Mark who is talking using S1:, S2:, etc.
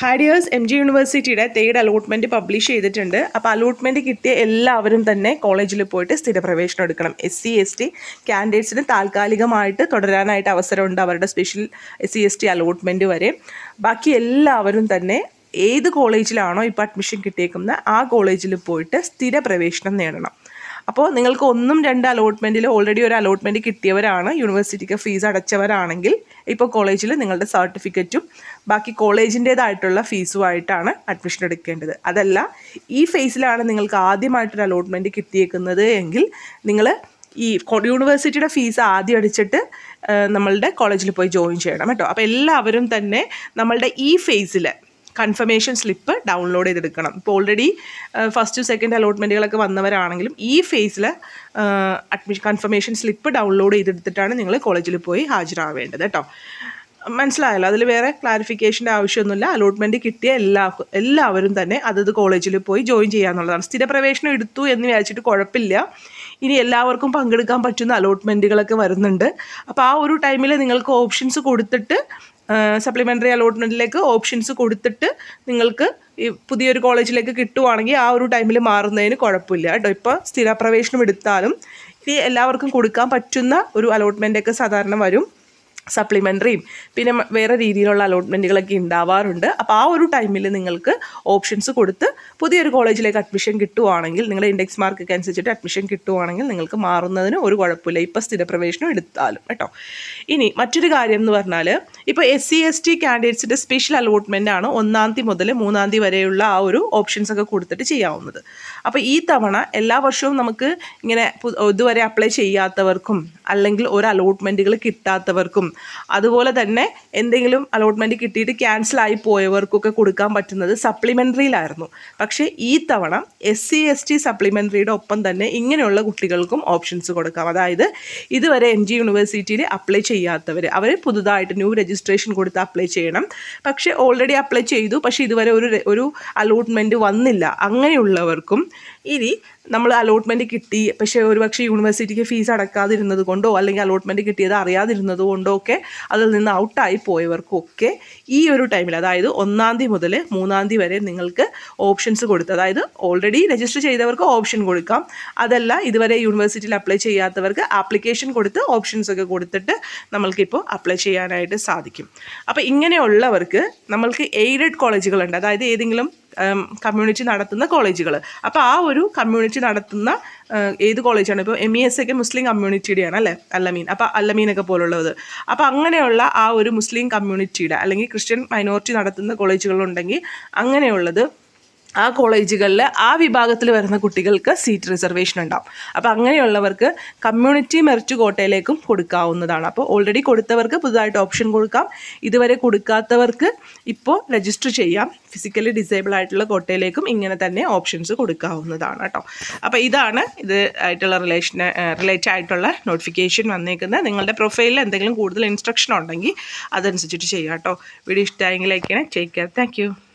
S1: Harriers M G യൂണിവേഴ്സിറ്റിയുടെ third allotment publish ചെയ്തിട്ടുണ്ട്. അപ്പോൾ അലോട്ട്മെന്റ് കിട്ടിയ എല്ലാവരും തന്നെ കോളേജിൽ പോയിട്ട് സ്ഥിരപ്രവേശനം എടുക്കണം. എസ് സി എസ് ടി കാൻഡിഡേറ്റ്സിന് താൽക്കാലികമായിട്ട് തുടരാനായിട്ട് അവസരമുണ്ട് അവരുടെ special S C S T allotment വരെ. ബാക്കി എല്ലാവരും തന്നെ ഏത് കോളേജിലാണോ ഇപ്പോൾ അഡ്മിഷൻ കിട്ടിയേക്കുന്നത് ആ കോളേജിൽ പോയിട്ട് സ്ഥിരപ്രവേശനം നേടണം. അപ്പോൾ നിങ്ങൾക്ക് ഒന്നും രണ്ട് അലോട്ട്മെന്റിൽ ഓൾറെഡി ഒരു അലോട്ട്മെന്റ് കിട്ടിയവരാണ്. യൂണിവേഴ്സിറ്റിക്ക് ഫീസ് അടച്ചവരാണെങ്കിൽ ഇപ്പോൾ കോളേജിൽ നിങ്ങളുടെ സർട്ടിഫിക്കറ്റും ബാക്കി കോളേജിന്റേതായിട്ടുള്ള ഫീസുമായിട്ടാണ് അഡ്മിഷൻ എടുക്കേണ്ടത്. അതല്ല ഈ ഫേസിലാണ് നിങ്ങൾക്ക് ആദ്യമായിട്ടൊരു അലോട്ട്മെന്റ് കിട്ടിയേക്കുന്നത് എങ്കിൽ നിങ്ങൾ ഈ യൂണിവേഴ്സിറ്റിയുടെ ഫീസ് ആദ്യം അടിച്ചിട്ട് നമ്മളുടെ കോളേജിൽ പോയി ജോയിൻ ചെയ്യണം കേട്ടോ. അപ്പോൾ എല്ലാവരും തന്നെ നമ്മളുടെ ഈ ഫേസിൽ കൺഫർമേഷൻ സ്ലിപ്പ് ഡൗൺലോഡ് ചെയ്തെടുക്കണം. ഇപ്പോൾ ഓൾറെഡി ഫസ്റ്റ് സെക്കൻഡ് അലോട്ട്മെന്റുകളൊക്കെ വന്നവരാണെങ്കിലും ഈ ഫേസിൽ അഡ്മിഷൻ കൺഫർമേഷൻ സ്ലിപ്പ് ഡൗൺലോഡ് ചെയ്തെടുത്തിട്ടാണ് നിങ്ങൾ കോളേജിൽ പോയി ഹാജരാവേണ്ടത് കേട്ടോ മനസ്സിലായല്ലോ? അതിൽ വേറെ ക്ലാരിഫിക്കേഷന്റെ ആവശ്യമൊന്നുമില്ല. അലോട്ട്മെന്റ് കിട്ടിയ എല്ലാ എല്ലാവരും തന്നെ അതത് കോളേജിൽ പോയി ജോയിൻ ചെയ്യാന്നുള്ളതാണ്. സ്ഥിരപ്രവേശനം എടുത്തു എന്ന് വിചാരിച്ചിട്ട് കുഴപ്പമില്ല. ഇനി എല്ലാവർക്കും പങ്കെടുക്കാൻ പറ്റുന്ന അലോട്ട്മെന്റുകളൊക്കെ വരുന്നുണ്ട്. അപ്പോൾ ആ ഒരു ടൈമിൽ നിങ്ങൾക്ക് ഓപ്ഷൻസ് കൊടുത്തിട്ട് സപ്ലിമെന്ററി അലോട്ട്മെന്റിലേക്ക് ഓപ്ഷൻസ് കൊടുത്തിട്ട് നിങ്ങൾക്ക് ഈ പുതിയൊരു കോളേജിലേക്ക് കിട്ടുവാണെങ്കിൽ ആ ഒരു ടൈമിൽ മാറുന്നതിന് കുഴപ്പമില്ല കേട്ടോ. ഇപ്പോൾ സ്ഥിരപ്രവേശനം എടുത്താലും ഇനി എല്ലാവർക്കും കൊടുക്കാൻ പറ്റുന്ന ഒരു അലോട്ട്മെന്റൊക്കെ സാധാരണ വരും. സപ്ലിമെന്ററിയും പിന്നെ വേറെ രീതിയിലുള്ള അലോട്ട്മെന്റുകളൊക്കെ ഉണ്ടാവാറുണ്ട്. അപ്പോൾ ആ ഒരു ടൈമിൽ നിങ്ങൾക്ക് ഓപ്ഷൻസ് കൊടുത്ത് പുതിയൊരു കോളേജിലേക്ക് അഡ്മിഷൻ കിട്ടുവാണെങ്കിൽ നിങ്ങളുടെ ഇൻഡെക്സ് മാർക്കൊക്കെ അനുസരിച്ചിട്ട് അഡ്മിഷൻ കിട്ടുവാണെങ്കിൽ നിങ്ങൾക്ക് മാറുന്നതിന് ഒരു കുഴപ്പമില്ല. ഇപ്പോൾ സ്ഥിരപ്രവേശനം എടുത്താലും കേട്ടോ. ഇനി മറ്റൊരു കാര്യം എന്ന് പറഞ്ഞാൽ ഇപ്പോൾ എസ് സി എസ് ടി കാൻഡിഡേറ്റ്സിന്റെ സ്പെഷ്യൽ അലോട്ട്മെന്റ് ആണ് ഒന്നാം തീയതി മുതൽ മൂന്നാം തീയതി വരെയുള്ള ആ ഒരു ഓപ്ഷൻസ് ഒക്കെ കൊടുത്തിട്ട് ചെയ്യാവുന്നത്. അപ്പോൾ ഈ തവണ എല്ലാ വർഷവും നമുക്ക് ഇങ്ങനെ ഇതുവരെ അപ്ലൈ ചെയ്യാത്തവർക്കും അല്ലെങ്കിൽ ഒരു അലോട്ട്മെന്റുകൾ കിട്ടാത്തവർക്കും അതുപോലെ തന്നെ എന്തെങ്കിലും അലോട്ട്മെന്റ് കിട്ടിയിട്ട് ക്യാൻസൽ ആയി പോയവർക്കൊക്കെ കൊടുക്കാൻ പറ്റുന്നത് സപ്ലിമെന്ററിയിലായിരുന്നു പക്ഷേ ഈ തവണ എസ് സി എസ് ടി സപ്ലിമെന്ററിയുടെ ഒപ്പം തന്നെ ഇങ്ങനെയുള്ള കുട്ടികൾക്കും ഓപ്ഷൻസ് കൊടുക്കാം. അതായത് ഇതുവരെ എം ജി യൂണിവേഴ്സിറ്റിയിൽ അപ്ലൈ ചെയ്യാത്തവർ അവർ പുതുതായിട്ട് ന്യൂ രജിസ്ട്രേഷൻ കൊടുത്ത് അപ്ലൈ ചെയ്യണം. പക്ഷേ ഓൾറെഡി അപ്ലൈ ചെയ്തു. പക്ഷേ ഇതുവരെ ഒരു ഒരു അലോട്ട്മെന്റ് വന്നില്ല. അങ്ങനെയുള്ളവർക്കും ഇനി നമ്മൾ അലോട്ട്മെന്റ് കിട്ടി. പക്ഷേ ഒരുപക്ഷെ യൂണിവേഴ്സിറ്റിക്ക് ഫീസ് അടക്കാതിരുന്നത് കൊണ്ടോ അല്ലെങ്കിൽ അലോട്ട്മെന്റ് കിട്ടിയത് അറിയാതിരുന്നത് കൊണ്ടോ ഒക്കെ അതിൽ നിന്ന് ഔട്ടായി പോയവർക്കൊക്കെ ഈ ഒരു ടൈമിൽ അതായത് ഒന്നാം തീയതി മുതൽ മൂന്നാം തീയതി വരെ നിങ്ങൾക്ക് ഓപ്ഷൻസ് കൊടുത്ത് അതായത് ഓൾറെഡി രജിസ്റ്റർ ചെയ്തവർക്ക് ഓപ്ഷൻ കൊടുക്കാം. അതല്ല ഇതുവരെ യൂണിവേഴ്സിറ്റിയിൽ അപ്ലൈ ചെയ്യാത്തവർക്ക് ആപ്ലിക്കേഷൻ കൊടുത്ത് ഓപ്ഷൻസ് ഒക്കെ കൊടുത്തിട്ട് നമ്മൾക്കിപ്പോൾ അപ്ലൈ ചെയ്യാനായിട്ട് സാധിക്കും. അപ്പോൾ ഇങ്ങനെയുള്ളവർക്ക് നമ്മൾക്ക് എയ്ഡഡ് കോളേജുകളുണ്ട് അതായത് ഏതെങ്കിലും കമ്മ്യൂണിറ്റി നടത്തുന്ന കോളേജുകൾ അപ്പോൾ ആ ഒരു കമ്മ്യൂണിറ്റി നടത്തുന്ന ഏത് കോളേജാണ് ഇപ്പോൾ എം ഇ എസ് ഒക്കെ മുസ്ലിം കമ്മ്യൂണിറ്റിയുടെയാണ് അല്ലേ? അല്ലമീൻ. അപ്പോൾ അല്ലമീനൊക്കെ പോലുള്ളത്. അപ്പോൾ അങ്ങനെയുള്ള ആ ഒരു മുസ്ലിം കമ്മ്യൂണിറ്റിയുടെ അല്ലെങ്കിൽ ക്രിസ്ത്യൻ മൈനോറിറ്റി നടത്തുന്ന കോളേജുകളുണ്ടെങ്കിൽ അങ്ങനെയുള്ളത് ആ കോളേജുകളിൽ ആ വിഭാഗത്തിൽ വരുന്ന കുട്ടികൾക്ക് സീറ്റ് റിസർവേഷൻ ഉണ്ടാവും. അപ്പോൾ അങ്ങനെയുള്ളവർക്ക് കമ്മ്യൂണിറ്റി മെറിറ്റ് കോട്ടയിലേക്കും കൊടുക്കാവുന്നതാണ്. അപ്പോൾ ഓൾറെഡി കൊടുത്തവർക്ക് പുതുതായിട്ട് ഓപ്ഷൻ കൊടുക്കാം. ഇതുവരെ കൊടുക്കാത്തവർക്ക് ഇപ്പോൾ രജിസ്റ്റർ ചെയ്യാം. ഫിസിക്കലി ഡിസേബിൾ ആയിട്ടുള്ള കോട്ടയിലേക്കും ഇങ്ങനെ തന്നെ ഓപ്ഷൻസ് കൊടുക്കാവുന്നതാണ് കേട്ടോ. അപ്പോൾ ഇതാണ് ഇത് ആയിട്ടുള്ള റിലേഷൻ റിലേറ്റഡ് ആയിട്ടുള്ള നോട്ടിഫിക്കേഷൻ വന്നേക്കുന്നത്. നിങ്ങളുടെ പ്രൊഫൈലിൽ എന്തെങ്കിലും കൂടുതൽ ഇൻസ്ട്രക്ഷൻ ഉണ്ടെങ്കിൽ അതനുസരിച്ചിട്ട് ചെയ്യാം കേട്ടോ. വീഡിയോ ഇഷ്ടമായെങ്കിൽ ലൈക്ക് ടേക്ക് കെയർ താങ്ക്